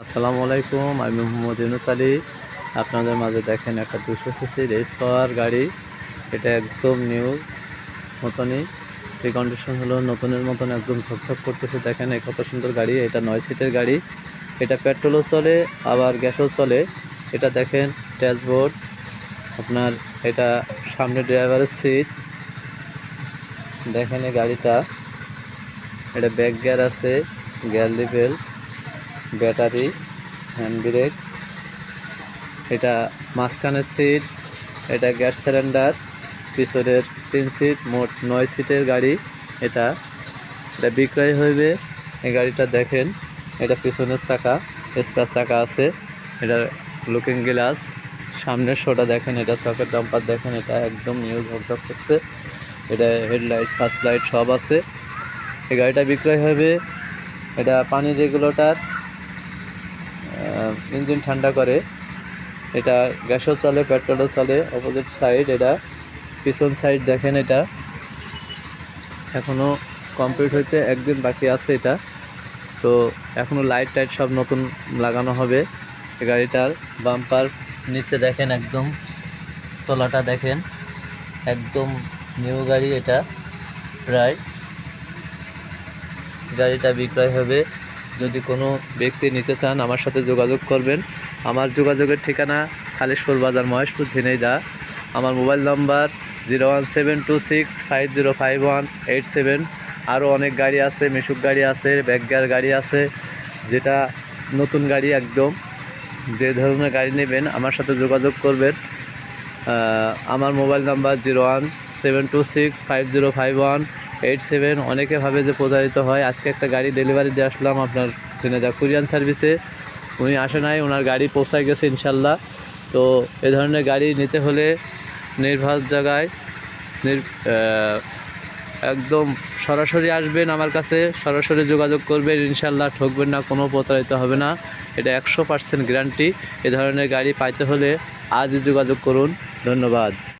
আসসালামু আলাইকুম, আমি মোহাম্মদ ইউনুস আলী। আপনাদের মাঝে দেখেন একটা দুশো সিসি রেস পাওয়ার গাড়ি। এটা একদম নিউ মতনই এই কন্ডিশন হলো নতুনের মতন, একদম ঝকঝক করতেছে। দেখেন এই কত সুন্দর গাড়ি, এটা নয় সিটের গাড়ি। এটা পেট্রোলও চলে, আবার গ্যাসও চলে। এটা দেখেন ড্যাশবোর্ড। আপনার এটা সামনে ড্রাইভারের সিট। দেখেন এই গাড়িটা। এটা ব্যাক গিয়ার আছে, gear lever. Battery hand brake এটা মাঝখানের সিট এটা গ্যাস সিলিন্ডার পিছনের তিন সিট মোট নয় সিটের গাড়ি এটা। এটা বিক্রয় হইবে, এই গাড়িটা দেখেন, এটা পিছনের চাকা স্কার চাকা আছে এটা লুকিং গ্লাস সামনের শোটা দেখেন, এটা সকেট ডাম্পার দেখেন, এটা একদম নিউ ঝকঝক করছে, এটা হেডলাইট সার্চ লাইট সব আছে। এই গাড়িটা বিক্রয় হবে এটা পানি রেগুলেটর ইঞ্জিন ঠান্ডা করে। এটা গ্যাসও চলে, পেট্রোলও চলে অপোজিট সাইড এটা, পিছন সাইড দেখেন এটা। এখনও কমপ্লিট হইতে একদিন বাকি আছে এটা। তো এখনও লাইট টাইট সব নতুন লাগানো হবে। গাড়িটার বাম্পার নিচে দেখেন একদম, তলাটা দেখেন। একদম নিউ গাড়ি এটা, প্রায়। গাড়িটা বিক্রয় হবে। যদি কোনো ব্যক্তি নিতে চান আমার সাথে যোগাযোগ করবেন। আমার যোগাযোগের ঠিকানা খালিশপুর বাজার, মহেশপুর ঝিনাইদা আমার mobile number zero one seven two six five zero five one eight seven. আরও অনেক গাড়ি আছে, মিশুক গাড়ি আছে, ব্যাগগার গাড়ি আছে, যেটা নতুন গাড়ি একদম। যে ধরনের গাড়ি নেবেন আমার সাথে যোগাযোগ করবেন। আমার mobile number zero one seven two six five zero five one eight seven অনেকে ভাবে যে প্রতারিত হয়। আজকে একটা গাড়ি ডেলিভারি দিয়ে আসলাম আপনার জেনেদা। কুরিয়ান সার্ভিসে উনি আসে নাই ওনার গাড়ি পৌঁছায় গেছে ইনশাল্লাহ। তো এ ধরনের গাড়ি নিতে হলে নির্ভর জায়গায় একদম সরাসরি আসবেন আমার কাছে, সরাসরি যোগাযোগ করবেন, ইনশাল্লাহ ঠকবেন না, কোনো প্রতারিত হবে না। এটা একশো পার্সেন্ট গ্যারান্টি এ ধরনের গাড়ি পাইতে হলে আজই যোগাযোগ করুন। ধন্যবাদ।